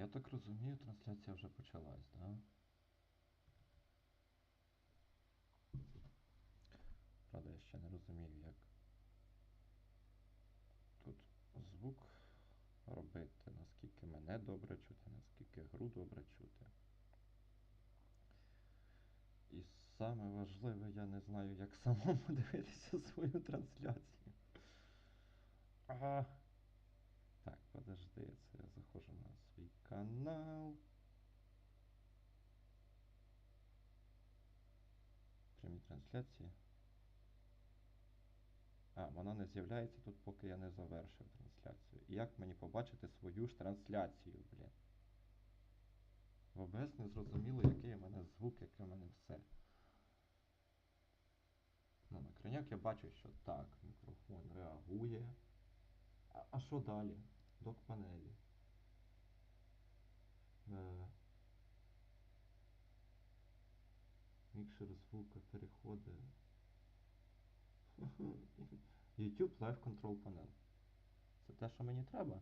Я так розумію, трансляція вже почалась? Да? Правда, я ще не розумію, як тут звук робити, наскільки мене добре чути, наскільки гру добре чути. І саме важливе, я не знаю, як самому дивитися свою трансляцію. Ага. Так, подожди, це я заходжу на канал. Прямі трансляції. А, вона не з'являється тут, поки я не завершив трансляцію. І як мені побачити свою ж трансляцію, блін? В ОБС не зрозуміло, який у мене звук, яке у мене все. Ну, на краняк я бачу, що так, мікрофон реагує. А, що далі? Док панелі. Е, мікшер звука переходи. YouTube Live Control Panel. Це те, що мені треба.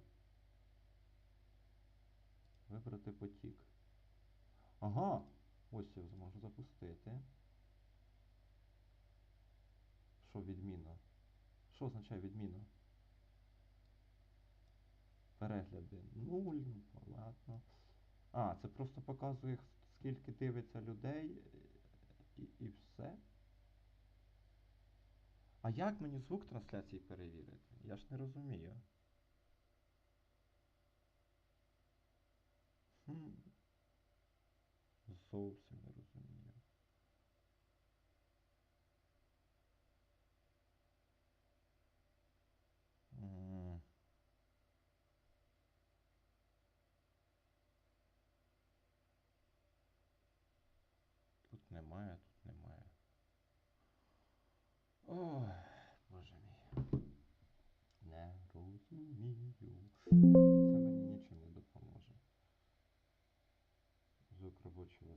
Вибрати потік. Ага! Ось я зможу запустити. Що відміна? Що означає відміна? Перегляди. Нуль, ну ладно. А, це просто показує, скільки дивиться людей і, і все. А як мені звук трансляції перевірити? Я ж не розумію. Хм. Зовсім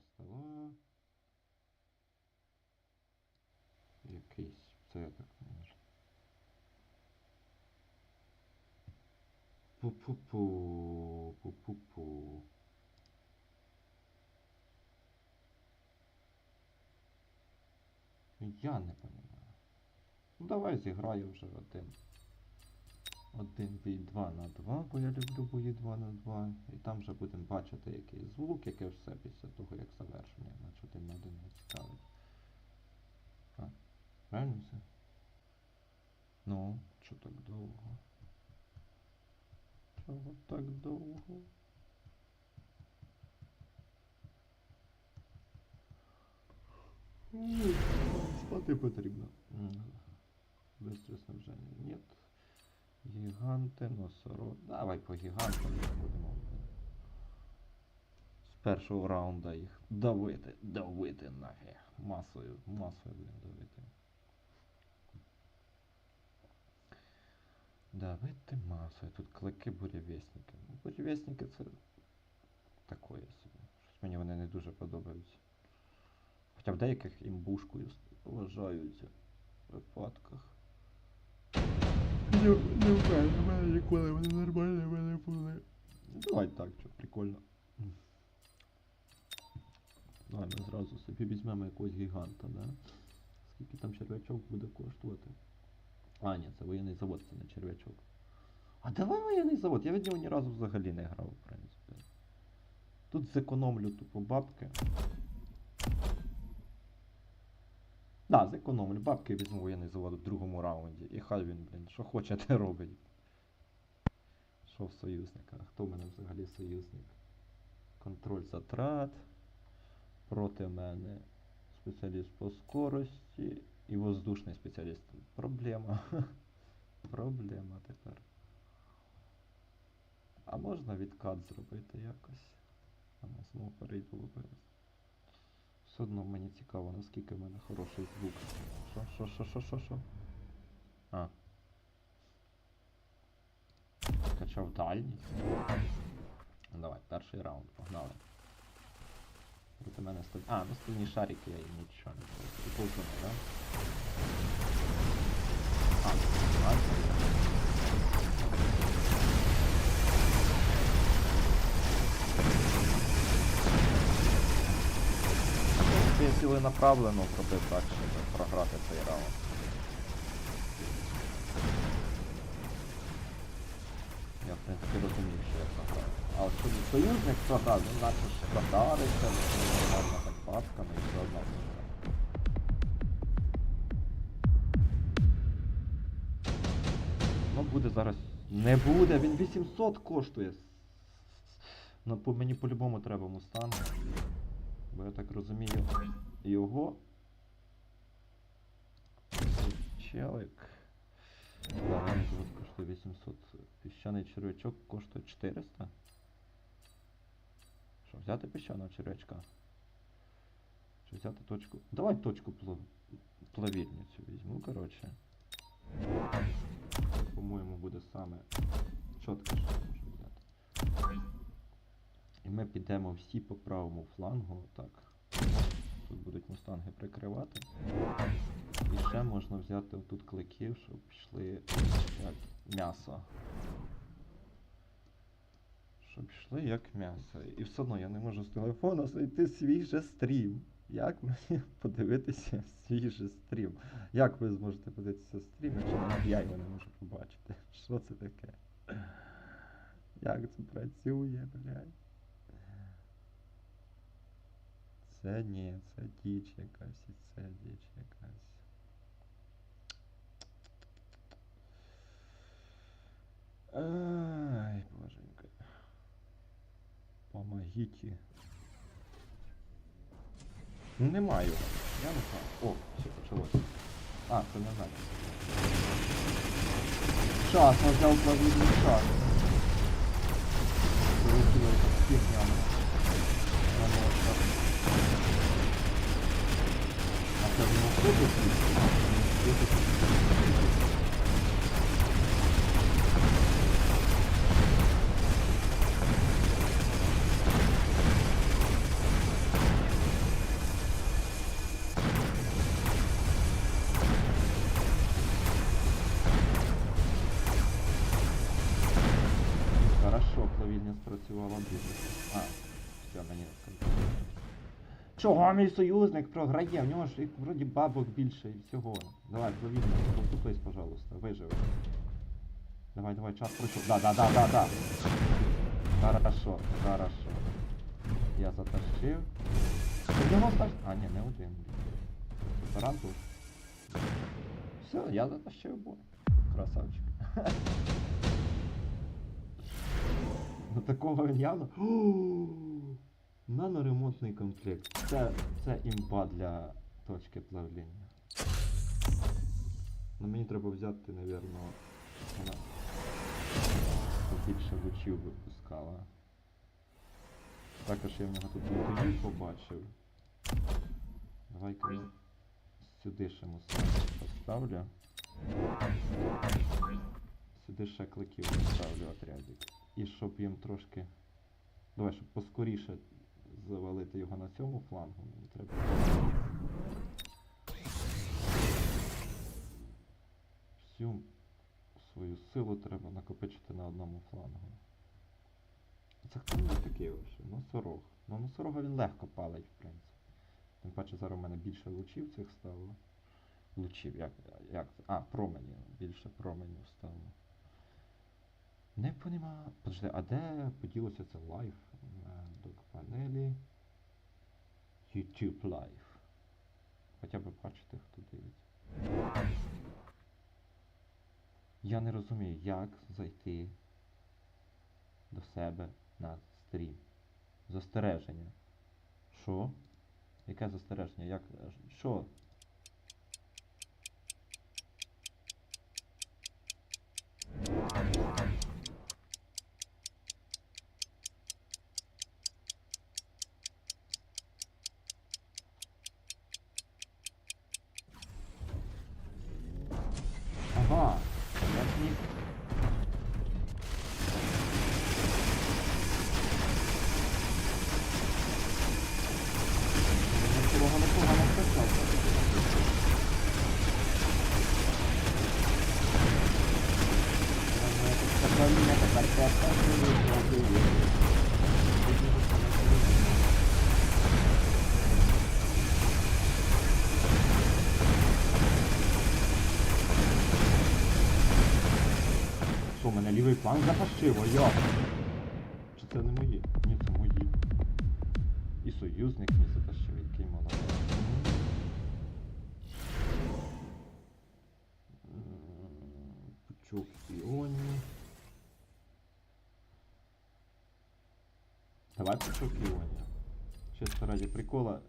стола. Якийсь. Це я так не. Пу-пу-пу. Пу-пу-пу. Я не понимаю. Ну давай зіграю вже один. Один бій 2 на 2, бо я люблю бої 2 на 2. І там вже будемо бачити який звук, яке все після того, як завершення. Значить один на один не цікавить. А, правильно все? Ну, що так довго? Чого так довго? Ні, Спати потрібно. М, Бистре снабження. Нет. Гіганти, носорог. Давай по гігантам будемо. З першого раунда їх давити. Давити нафіг. Масою, масою будемо давити. Давити масою. Тут клики бурєвєсники. Ну, Бурєвєсники це такое собі. Щось мені вони не дуже подобаються. Хоча в деяких імбушкою вважаються випадках. Не, ніколи вони нормальні в були. Давай так, що прикольно. Давай ми зразу собі візьмемо якогось гіганта, да? Скільки там черв'ячок буде коштувати? А, ні, це воєнний завод, це не черв'ячок. А давай воєнний завод, я від нього ні разу взагалі не грав, в принципі. Тут зекономлю тупо бабки. Да, зекономлю. Бабки візьму воєнний завод в другому раунді. І хай він, блін, що хоче, те робить. Що в союзника? Хто в мене взагалі союзник? Контроль затрат. Проти мене спеціаліст по скорості і воздушний спеціаліст. Проблема. Проблема тепер. А можна відкат зробити якось? А знову перейду в ОБС. Все одно мені цікаво, наскільки в мене хороший звук. Що, що, що, що, що, що? А. Скачав дальність. Давай, перший раунд, погнали. Проти мене став... А, ну стальні шарики я їм нічого не буду. Ползуни, да? А, ціленаправлено зробив так, щоб програти цей раунд. Я, в принципі, розумів, що я програв. А от коли союзник програв, він наче ж катариться, нормально так папками і все одно. Ну буде зараз. Не буде, він 800 коштує. Ну по мені по-любому треба мустанг. Бо я так розумію, його. Челик. Він коштує 800. Піщаний червячок коштує 400. Що, взяти піщаного червячка? Чи взяти точку? Давай точку плав... плавільницю візьму, коротше. По-моєму, буде саме чітко, що можу взяти. І ми підемо всі по правому флангу. Так. Тут будуть мустанги прикривати. І ще можна взяти отут кликів, щоб пішли як м'ясо. Щоб пішли як м'ясо. І все одно я не можу з телефона знайти свій же стрім. Як мені подивитися свій же стрім? Як ви зможете подивитися стрім, якщо я його не можу побачити? Що це таке? Як це працює, блядь? Це ні, це діч якась і це діч якась. Ай, боженька. Помогите. Немає. Я не знаю. О, все почалося. А, це. Час, я взяв правильний час. Прилетіло якась фігня. 이것도 있습니다. 이것도 있습니다. Чого мій союзник програє? В нього ж вроді бабок більше і всього. Давай, плавільня, поступись, пожалуйста, виживи. Давай, давай, час пройшов. Да, да, да, да, да. Хорошо, хорошо. Я затащив. У нього стаж... А, ні, не один. Тарантул. Все, я затащив бой. Красавчик. Ну такого явно. Наноремонтний комплект. Це, це імба для точки плавління. Ну мені треба взяти, напевно, вона більше лучів випускала. Також я в нього тут інтерв'ю побачив. Давай-ка я сюди ще мусор поставлю. Сюди ще кликів поставлю отрядик. І щоб їм трошки. Давай, щоб поскоріше завалити його на цьому флангу, мені треба. Всю свою силу треба накопичити на одному флангу. Це хто мене такий вообще? Носорог. Ну носорога він легко палить, в принципі. Тим паче зараз у мене більше лучів цих стало. Лучів, як, як? А, променів. Більше променів стало. Не поніма. Подожди, а де поділося це лайф? Панелі. YouTube Live. Хоча б бачите, хто дивиться. Я не розумію, як зайти до себе на стрім. Застереження. Що? Яке застереження? Як. Що? Фланг запашило, йо! Чи це не мої? Ні, це мої. І союзник мій затащив, який молодець. Пучок іоні. Давай пучок іоні. Чисто раді прикола.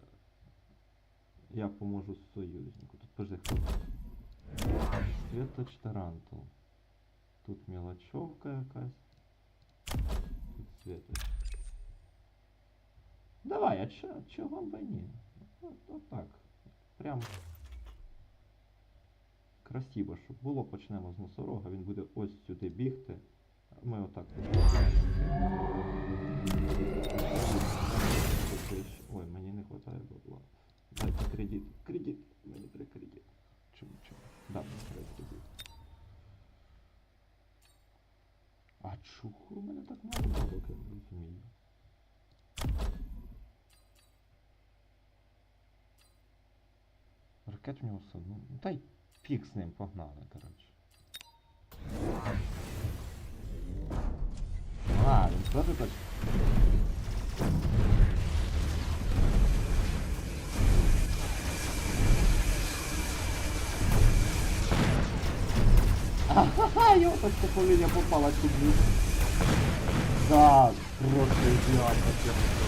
Я поможу союзнику. Тут пожди? Светоч Тарантул. Тут мелочевка якась. Тут Светоч. Давай, а чо, чого б і ні? От, от так. Прям красиво, щоб було. Почнемо з носорога. Він буде ось сюди бігти. Ракет в нього все. Ну, та й фіг з ним погнали, коротше. А, він теж так. Ага, його так покоління попала сюди. Да, просто ідеально. чесно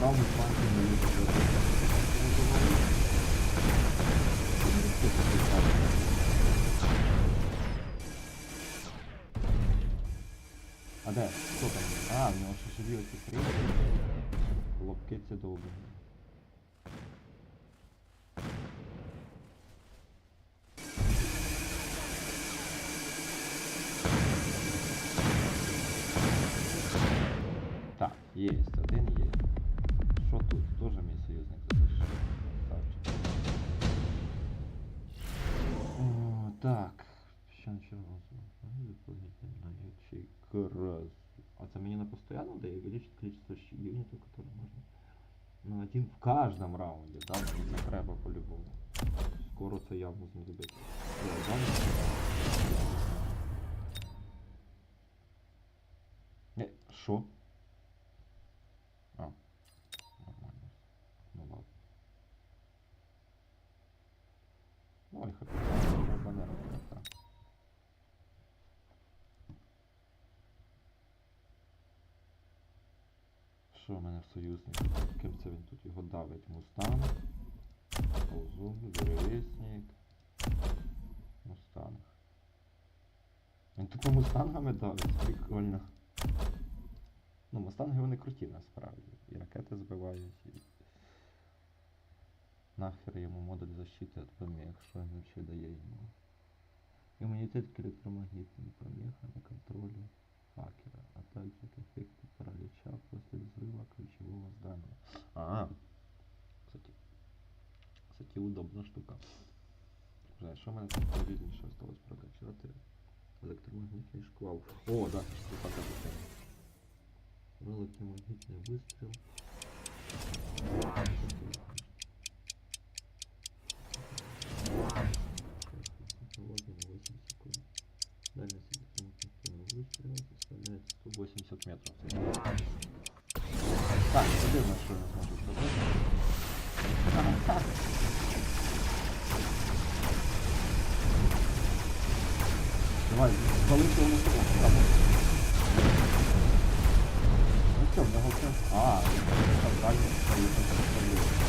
Правому флангі не їздить. А де? Хто там? А, в нього ще живі оці криги. Лобки. Так. Що нічого крас. А це мені на постоянно дає увеличить количество юнитов, которые можно. Ну, один в каждом раунде, да? Мені треба по-любому. Скоро це. Я дам. Е, Що? А. Нормально. Ну ладно. Ой, хай банера краса. Союзнику? Ким це він тут його давить? Мустанг. Ползун, Вересник. Мустанг. Він тупо мустангами давить, прикольно. Ну, мустанги вони круті насправді. І ракети збивають, і... Нахер йому модуль защити від помех, що він ще дає йому. Імунітет к электромагнитным помехам и контролю хакера, а также к эффекту паралича после взрыва ключевого здания. А, кстати, кстати, удобна штука. Жаль, що в мене тут повільніше осталось прокачати? Електромагнітний шквал. О, да, штука така. Електромагнітний вистріл. 180 метров. Так, подивимо, що я зможу зробити. Давай, залишив на себе. Там. Ну що, в нього все. А, так, далі. Поїхав, поїхав.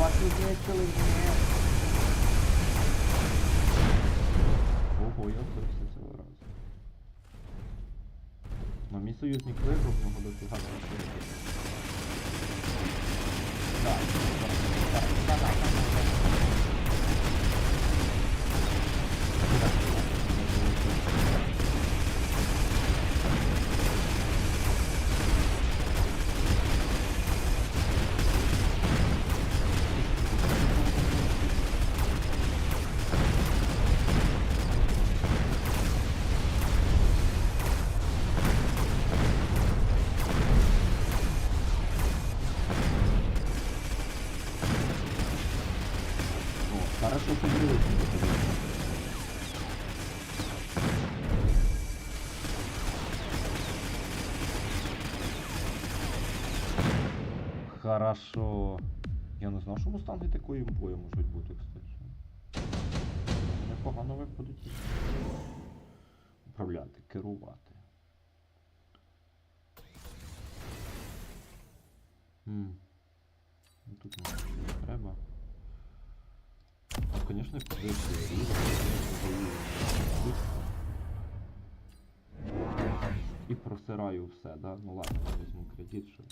Бачу, знищили, ні. Ого, я вбився цього разу. Ну, мій союзник виграв, мого дофіга Так, так, Хорошо. Я не знав, що мустанги такою імбою можуть бути, кстати. Непогано виходить. Управляти, керувати. М. Ну, Тут не треба. Ну, Звісно, підвищує. І просираю все, да? Ну ладно, візьму кредит, щоб.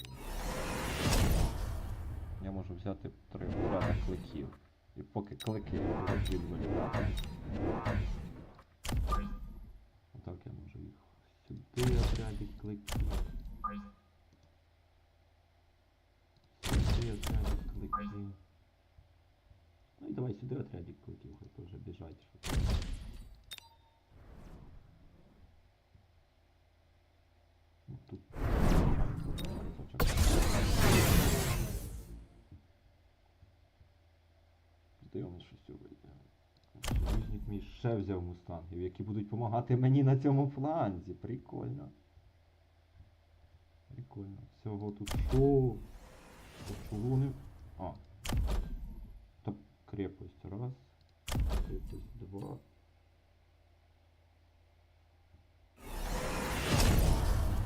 Я можу взяти три отряда кликів. І поки клики будуть відволікати. Отак я можу їх сюди отрядик кликів. Сюди отрядик кликів. Ну і давай сюди отрядик кликів, хай теж біжать. щоб- Ну, тут. Кусочок. Подивимось, що з цього вийде. Союзник мій ще взяв мустангів, які будуть допомагати мені на цьому фланзі. Прикольно. Прикольно. Всього тут що? Тут. А. Та крепость раз. Крепость два.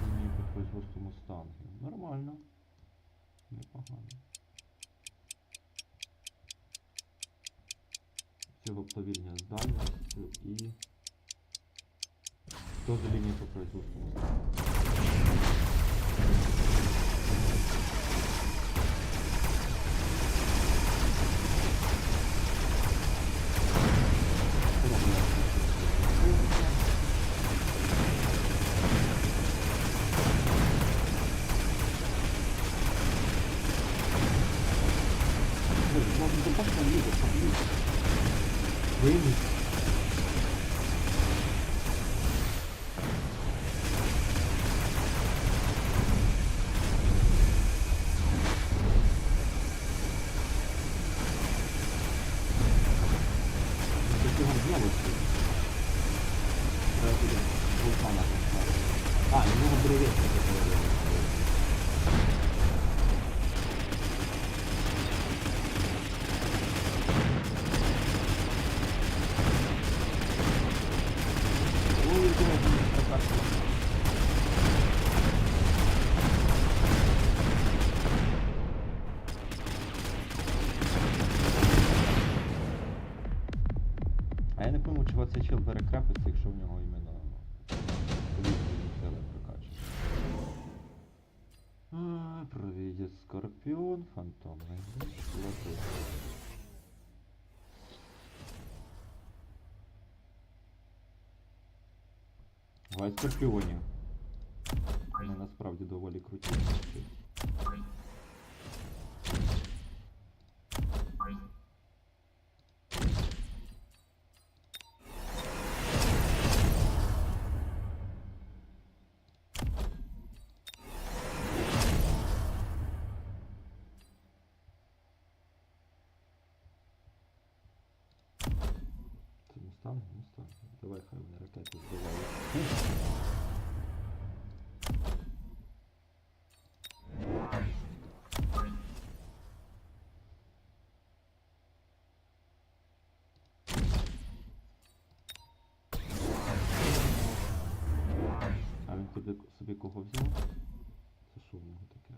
Мені по производству мустангів. Нормально. Непогано. Цього повільня з дальністю і... Хто за лінію по производству мустангів? Вийміть. Такі вам знову всі. Треба буде вулкана поставити. А, і в нього бреветки таке. Ой, блядь, прокатило. А я не пойму, чого цей чел бере фантомний лотос. Гай скорпіонів. Вони насправді доволі круті. Збивають. А він собі, собі кого взяв? Це що в нього таке?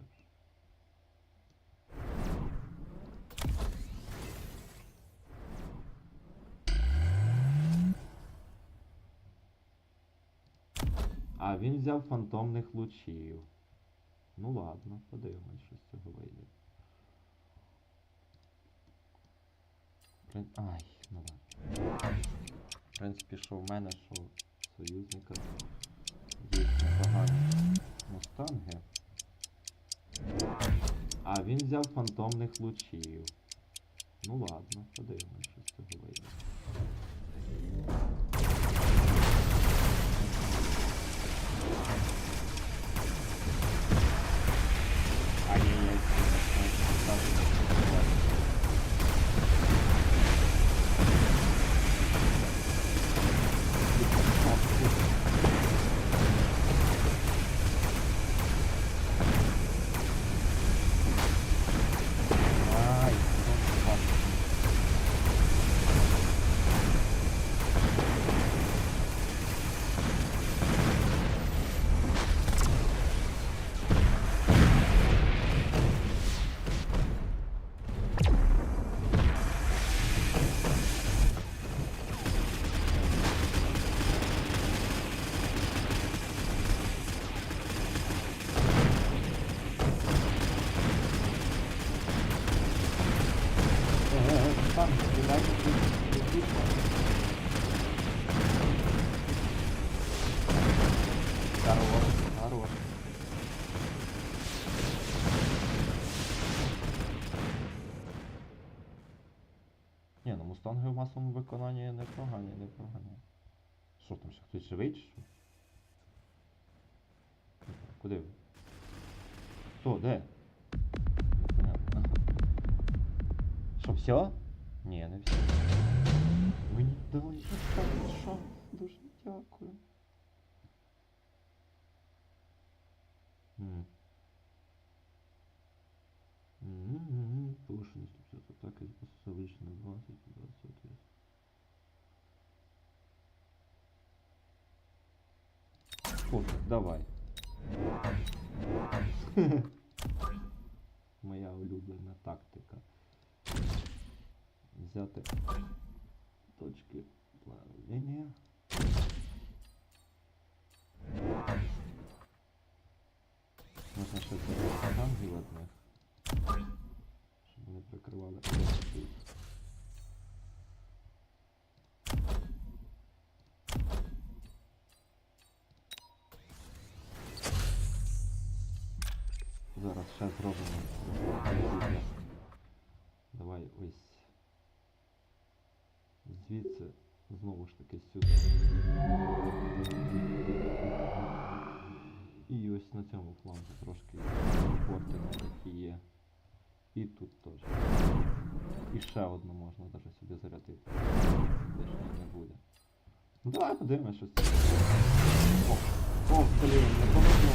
А він взяв фантомних лучів. Ну ладно, подивимось, що з цього вийде. Прин- Ай, ну ладно. В принципі, що в мене, що союзника є непогані мустанги. А він взяв фантомних лучів. Ну ладно, подивимось, що з цього вийде. Там стріляють. Здорово, здорово. Ні, ну мустанги в масовому виконанні не погані. Що там ще хтось живий чи що? Куди? Хто? Де? Що, все? Ні, не все. Мені дали останній шанс. Дуже дякую. М. М-м-м, Повышенный 150 атака из босса обычно 20, 20, соответственно. Пофиг, давай. Моя улюблена тактика. Взяти точки плавлення. Можна ще зробити ангел одних. Щоб вони прикривали. обидві. Зараз ще зробимо. трохи. Давай ось Звідси знову ж таки сюди. І ось на цьому флангу трошки порти які є. І тут теж. І ще одну можна навіть сюди зарядити. Лишнього не буде. Ну давай подивимось щось. О, о, блін, не повезло.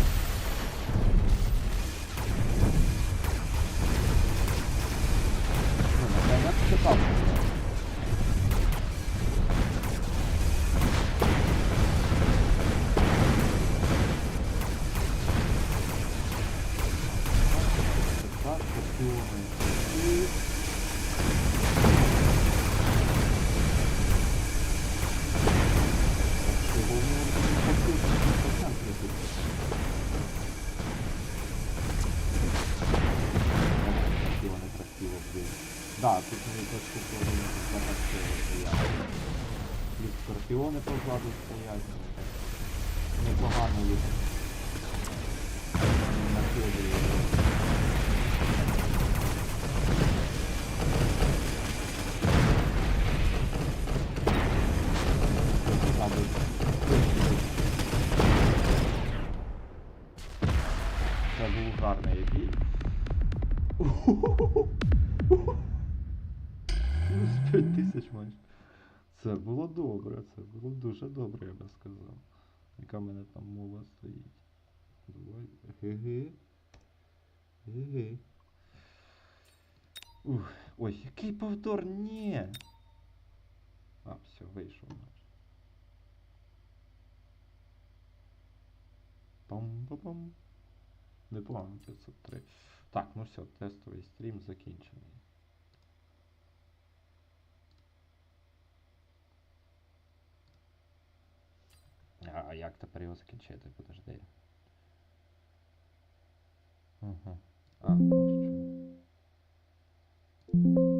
Скорпіони позаду стоять. Непогано їх Яка в мене там мова стоїть. Давай. Ге-ге. Ге-ге. Ух. Ой, який повтор? Ні. А, все, вийшов наш. Пам-па-пам. Непогано 503. Так, ну все, тестовий стрім закінчений. А, а як тепер його закінчити? Подожди. Угу. А, ну, що?